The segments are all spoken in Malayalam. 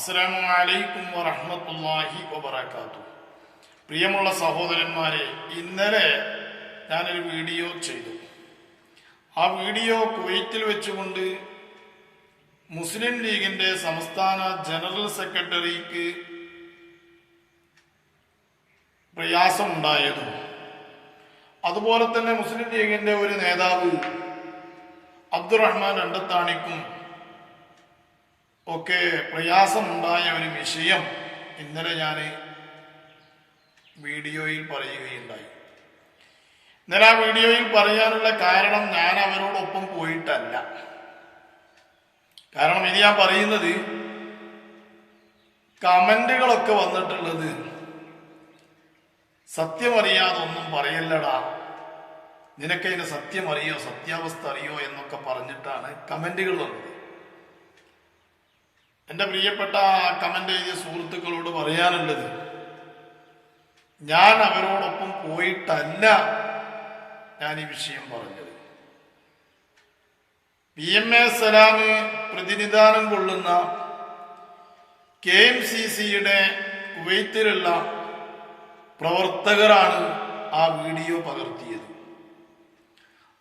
അസ്സലാമു അലൈക്കും വറഹ്മത്തുള്ളാഹി വബറകാതുഹു. പ്രിയമുള്ള സഹോദരന്മാരെ ഇന്നലെ ഞാനൊരു വീഡിയോ ചെയ്തു. ആ വീഡിയോ കുവൈറ്റിൽ വെച്ചുകൊണ്ട് മുസ്ലിം ലീഗിന്റെ സംസ്ഥാന ജനറൽ സെക്രട്ടറിക്ക് പ്രയാസമുണ്ടായതും അതുപോലെ തന്നെ മുസ്ലിം ലീഗിന്റെ ഒരു നേതാവ് അബ്ദുറഹ്മാൻ രണ്ടത്താണിക്കും ഒക്കെ പ്രയാസമുണ്ടായ ഒരു വിഷയം ഇന്നലെ ഞാൻ വീഡിയോയിൽ പറയുകയുണ്ടായി. ഇന്നലെ ആ വീഡിയോയിൽ പറയാനുള്ള കാരണം ഞാൻ അവരോടൊപ്പം പോയിട്ടല്ല. കാരണം ഇനി ഞാൻ പറയുന്നത് കമന്റുകളൊക്കെ വന്നിട്ടുള്ളത് സത്യമറിയാതെ ഒന്നും പറയല്ലടാ നിനക്കതിന് സത്യമറിയോ സത്യാവസ്ഥ അറിയോ എന്നൊക്കെ പറഞ്ഞിട്ടാണ് കമന്റുകൾ വന്നത്. എന്റെ പ്രിയപ്പെട്ട കമന്റ് എഴുതിയ സുഹൃത്തുക്കളോട് പറയാനുള്ളത് ഞാൻ അവരോടൊപ്പം പോയിട്ടല്ല ഞാൻ ഈ വിഷയം പറഞ്ഞത്. പി എം എ സലാമ് പ്രതിനിധാനം കൊള്ളുന്ന കെ എം സി സിയുടെ കുവൈത്തിലുള്ള പ്രവർത്തകരാണ് ആ വീഡിയോ പകർത്തിയത്.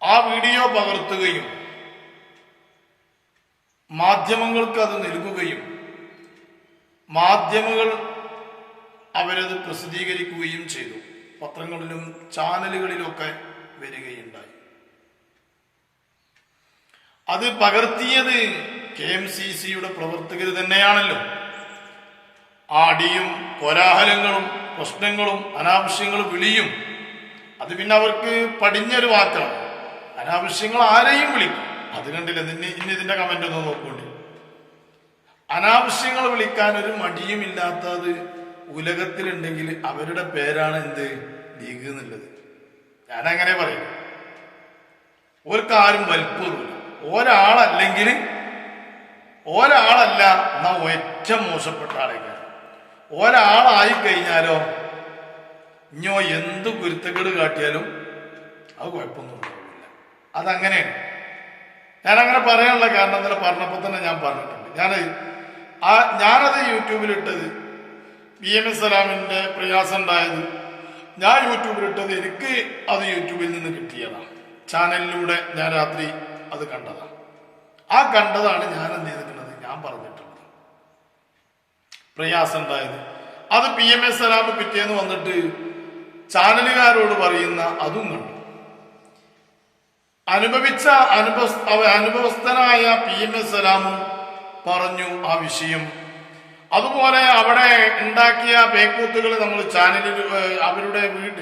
ആ വീഡിയോ പകർത്തുകയും മാധ്യമങ്ങൾക്ക് അത് നൽകുകയും മാധ്യമങ്ങൾ അവരത് പ്രസിദ്ധീകരിക്കുകയും ചെയ്തു. പത്രങ്ങളിലും ചാനലുകളിലൊക്കെ വരികയുണ്ടായി. അത് പകർത്തിയത് കെ എം സി സിയുടെ പ്രവർത്തകർ തന്നെയാണല്ലോ. ആ അടിയും കോലാഹലങ്ങളും പ്രശ്നങ്ങളും അനാവശ്യങ്ങളും വിളിയും. അത് പിന്നെ അവർക്ക് പടിഞ്ഞൊരു വാക്കാണ്. അനാവശ്യങ്ങൾ ആരെയും വിളിക്കും. അത് കണ്ടില്ല? നിന്നെ ഇനി ഇതിന്റെ കമന്റ് ഒന്ന് നോക്കൂണ്ട് അനാവശ്യങ്ങൾ വിളിക്കാൻ ഒരു മടിയുമില്ലാത്തത് ഉലകത്തിലുണ്ടെങ്കിൽ അവരുടെ പേരാണ് എന്ത്? ലീഗ് എന്നുള്ളത്. ഞാൻ അങ്ങനെ പറയും. ഓർക്കാരും വലിപ്പമില്ല ഒരാളല്ലെങ്കിൽ ഒരാളല്ല എന്നാ ഒറ്റ മോശപ്പെട്ട ആളേക്കാണ് ഒരാളായി കഴിഞ്ഞാലോ ഇഞ്ഞോ എന്ത് കുരുത്തക്കേട് കാട്ടിയാലും അത് കുഴപ്പമൊന്നും അതങ്ങനെയാണ്. ഞാൻ അങ്ങനെ പറയാനുള്ള കാരണം ഇന്നലെ പറഞ്ഞപ്പോൾ തന്നെ ഞാൻ പറഞ്ഞിട്ടുണ്ട്. ഞാൻ ആ ഞാനത് യൂട്യൂബിലിട്ടത് പി എം എസ് സലാമിന്റെ പ്രയാസം ഉണ്ടായത് ഞാൻ യൂട്യൂബിലിട്ടത് എനിക്ക് അത് യൂട്യൂബിൽ നിന്ന് കിട്ടിയതാണ് ചാനലിലൂടെ ഞാൻ രാത്രി അത് കണ്ടതാണ് ആ കണ്ടതാണ് ഞാൻ എന്ത് ചെയ്തിട്ടുള്ളത്? ഞാൻ പറഞ്ഞിട്ടുള്ളത്. പ്രയാസം ഉണ്ടായത് അത് പി എം എസ് സലാം പിറ്റേന്ന് വന്നിട്ട് ചാനലുകാരോട് പറയുന്ന അതും കണ്ടു. അനുഭവിച്ച അനുഭവ അനുഭവസ്ഥനായ പി എം എസ് സലാമും പറഞ്ഞു ആ വിഷയം. അതുപോലെ അവിടെ ഉണ്ടാക്കിയ പേക്കൂത്തുകൾ നമ്മൾ ചാനലിൽ അവരുടെ വീട്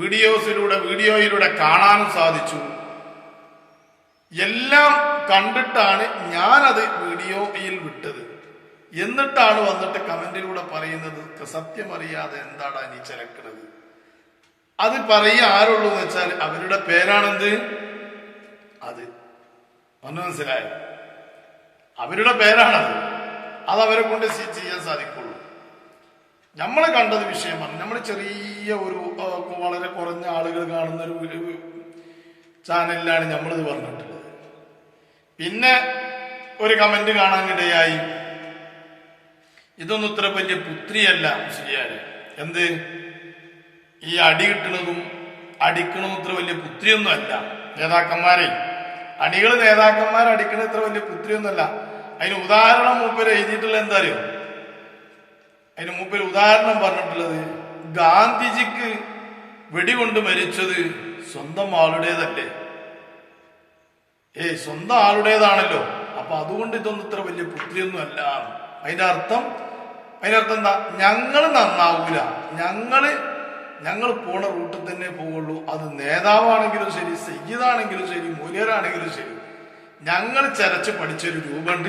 വീഡിയോസിലൂടെ വീഡിയോയിലൂടെ കാണാനും സാധിച്ചു. എല്ലാം കണ്ടിട്ടാണ് ഞാനത് വീഡിയോയിൽ വിട്ടത്. എന്നിട്ടാണ് വന്നിട്ട് കമന്റിലൂടെ പറയുന്നത് സത്യമറിയാതെ എന്താടാ നീ ചിലക്കണത്? അത് പറയുക ആരുള്ളൂ എന്ന് വെച്ചാൽ അവരുടെ പേരാണെന്ത്? അത് ഒന്ന് മനസ്സിലായോ? അവരുടെ പേരാണത്. അത് അവരെ കൊണ്ട് ചെയ്യാൻ സാധിക്കുള്ളൂ. നമ്മൾ കണ്ടത് വിഷയമാണ്. നമ്മൾ ചെറിയ ഒരു വളരെ കുറഞ്ഞ ആളുകൾ കാണുന്ന ഒരു ചാനലിലാണ് നമ്മളിത് പറഞ്ഞിട്ടുള്ളത്. പിന്നെ ഒരു കമന്റ് കാണാനിടയായി. ഇതൊന്നും ഇത്ര വലിയ പുത്രിയല്ല ശരിയാൽ എന്ത്? ഈ അടി കിട്ടണതും അടിക്കണതും ഇത്ര വലിയ പുത്രിയൊന്നും അല്ല നേതാക്കന്മാരെ അടികൾ നേതാക്കന്മാർ അടിക്കണ ഇത്ര വലിയ പുത്രിയൊന്നുമല്ല. അതിന് ഉദാഹരണം മൂപ്പര് എഴുതിയിട്ടുള്ള എന്താ അറിയോ അതിന് മൂപ്പര് ഉദാഹരണം പറഞ്ഞിട്ടുള്ളത് ഗാന്ധിജിക്ക് വെടികൊണ്ട് മരിച്ചത് സ്വന്തം ആളുടേതല്ലേ? ഏ സ്വന്തം ആളുടേതാണല്ലോ. അപ്പൊ അതുകൊണ്ട് ഇതൊന്നും ഇത്ര വലിയ പുത്രിയൊന്നും അല്ല അതിന്റെ അർത്ഥം അതിന്റെ അർത്ഥം എന്താ? ഞങ്ങൾ നന്നാവൂല. ഞങ്ങൾ ഞങ്ങൾ പോണ റൂട്ടിൽ തന്നെ പോവുള്ളൂ അത് നേതാവാണെങ്കിലും ശരി സയ്യിദാണെങ്കിലും ശരി മൂല്യരാണെങ്കിലും ശരി. ഞങ്ങൾ ചരച്ച് പഠിച്ചൊരു രൂപമുണ്ട്.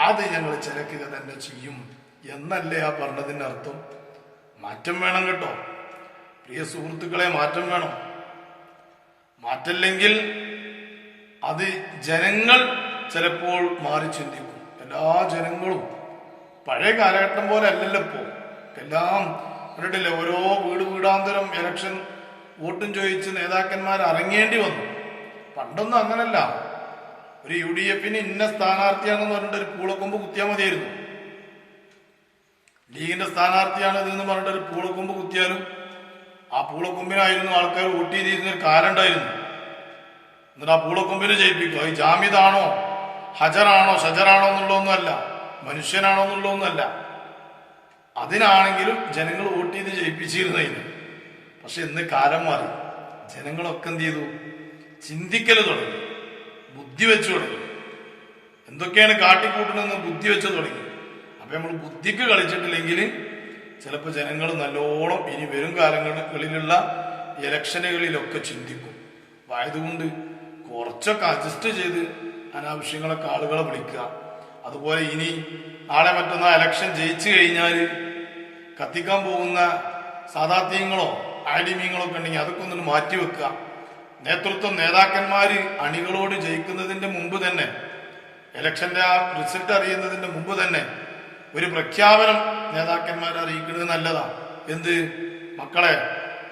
അത് ഞങ്ങൾ ചിലക്കുക തന്നെ ചെയ്യും എന്നല്ലേ ആ പറഞ്ഞതിന്റെ അർത്ഥം. മാറ്റം വേണം കേട്ടോ. പ്രിയ സുഹൃത്തുക്കളെ മാറ്റം വേണം. മാറ്റല്ലെങ്കിൽ അത് ജനങ്ങൾ ചിലപ്പോൾ മാറി ചിന്തിക്കും. എല്ലാ ജനങ്ങളും പഴയ കാലഘട്ടം പോലെ അല്ലല്ലോ എല്ലാം കണ്ടിട്ടില്ലേ? ഓരോ വീട് വീടാന്തരം ഇലക്ഷൻ വോട്ടും ചോദിച്ച് നേതാക്കന്മാർ ഇറങ്ങേണ്ടി വന്നു. പണ്ടൊന്നും അങ്ങനല്ല. ഒരു യു ഡി എഫിന് ഇന്ന സ്ഥാനാർത്ഥിയാണെന്ന് പറഞ്ഞിട്ട് ഒരു പൂളക്കൊമ്പ് കുത്തിയാൽ മതിയായിരുന്നു. ലീഗിന്റെ സ്ഥാനാർത്ഥിയാണ് ഇതെന്ന് പറഞ്ഞിട്ട് ഒരു പൂളക്കൊമ്പ് കുത്തിയാലും ആ പൂളക്കൊമ്പിനായിരുന്നു ആൾക്കാർ വോട്ട് ചെയ്തിരുന്ന ഒരു കാലം ഉണ്ടായിരുന്നു. എന്നിട്ട് ആ പൂളക്കൊമ്പിനെ ജയിപ്പിക്കും അത് ജാമിദാണോ ഹജറാണോ? ഷജറാണോ എന്നുള്ളതൊന്നുമല്ല. മനുഷ്യനാണോ എന്നുള്ളതൊന്നുമല്ല. അതിനാണെങ്കിലും ജനങ്ങൾ വോട്ട് ചെയ്ത് ജയിപ്പിച്ചിരുന്നതിന്. പക്ഷെ ഇന്ന് കാലം മാറി. ജനങ്ങളൊക്കെ എന്ത് ചെയ്തു? ചിന്തിക്കൽ തുടങ്ങി. ബുദ്ധി വെച്ചു തുടങ്ങി. എന്തൊക്കെയാണ് കാട്ടിക്കൂട്ടണമെന്ന് ബുദ്ധി വെച്ച് തുടങ്ങി. അപ്പൊ നമ്മൾ ബുദ്ധിക്ക് കളിച്ചിട്ടില്ലെങ്കിൽ ചിലപ്പോൾ ജനങ്ങൾ നല്ലോണം ഇനി വരും കാലങ്ങളിലുള്ള ഇലക്ഷനുകളിലൊക്കെ ചിന്തിക്കും. ആയതുകൊണ്ട് കുറച്ചൊക്കെ അഡ്ജസ്റ്റ് ചെയ്ത് അനാവശ്യങ്ങളൊക്കെ ആളുകളെ വിളിക്കുക. അതുപോലെ ഇനി നാളെ മറ്റന്നാ ഇലക്ഷൻ ജയിച്ചു കഴിഞ്ഞാൽ കത്തിക്കാൻ പോകുന്ന സാധാത്യങ്ങളോ ആഡിമ്യങ്ങളോ ഒക്കെ ഉണ്ടെങ്കിൽ അതൊക്കെ ഒന്നിട്ട് മാറ്റി വെക്കുക. നേതൃത്വം നേതാക്കന്മാർ അണികളോട് ജയിക്കുന്നതിന്റെ മുമ്പ് തന്നെ എലക്ഷന്റെ ആ റിസൾട്ട് അറിയുന്നതിന്റെ മുമ്പ് തന്നെ ഒരു പ്രഖ്യാപനം നേതാക്കന്മാരെ അറിയിക്കുന്നത് നല്ലതാ. എന്ത്? മക്കളെ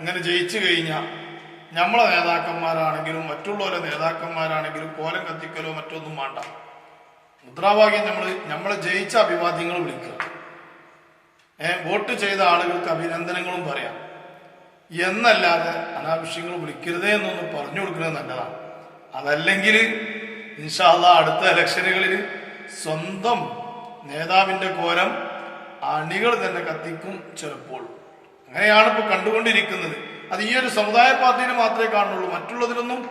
ഇങ്ങനെ ജയിച്ചു കഴിഞ്ഞാൽ നമ്മളെ നേതാക്കന്മാരാണെങ്കിലും മറ്റുള്ളവരെ നേതാക്കന്മാരാണെങ്കിലും കോലം കത്തിക്കലോ മറ്റൊന്നും വേണ്ട. മുദ്രാവാക്യം നമ്മൾ നമ്മളെ ജയിച്ച അഭിവാദ്യങ്ങൾ വിളിക്കുക. ഏഹ് വോട്ട് ചെയ്ത ആളുകൾക്ക് അഭിനന്ദനങ്ങളും പറയാം. എന്നല്ലാതെ അനാവശ്യങ്ങൾ വിളിക്കരുതേ എന്നൊന്ന് പറഞ്ഞു കൊടുക്കുന്നത് നല്ലതാണ്. അതല്ലെങ്കിൽ ഇൻഷാല്ല അടുത്ത ഇലക്ഷനുകളിൽ സ്വന്തം നേതാവിന്റെ കോലം അണികൾ തന്നെ കത്തിക്കും ചിലപ്പോൾ. അങ്ങനെയാണ് ഇപ്പൊ കണ്ടുകൊണ്ടിരിക്കുന്നത്. അത് ഈ ഒരു സമുദായ പാർട്ടിയിൽ മാത്രമേ കാണുള്ളൂ മറ്റുള്ളതിലൊന്നും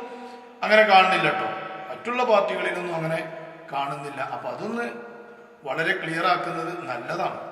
അങ്ങനെ കാണുന്നില്ല കേട്ടോ. മറ്റുള്ള പാർട്ടികളിലൊന്നും അങ്ങനെ കാണുന്നില്ല. അപ്പൊ അതൊന്ന് വളരെ ക്ലിയർ ആക്കുന്നത് നല്ലതാണ്.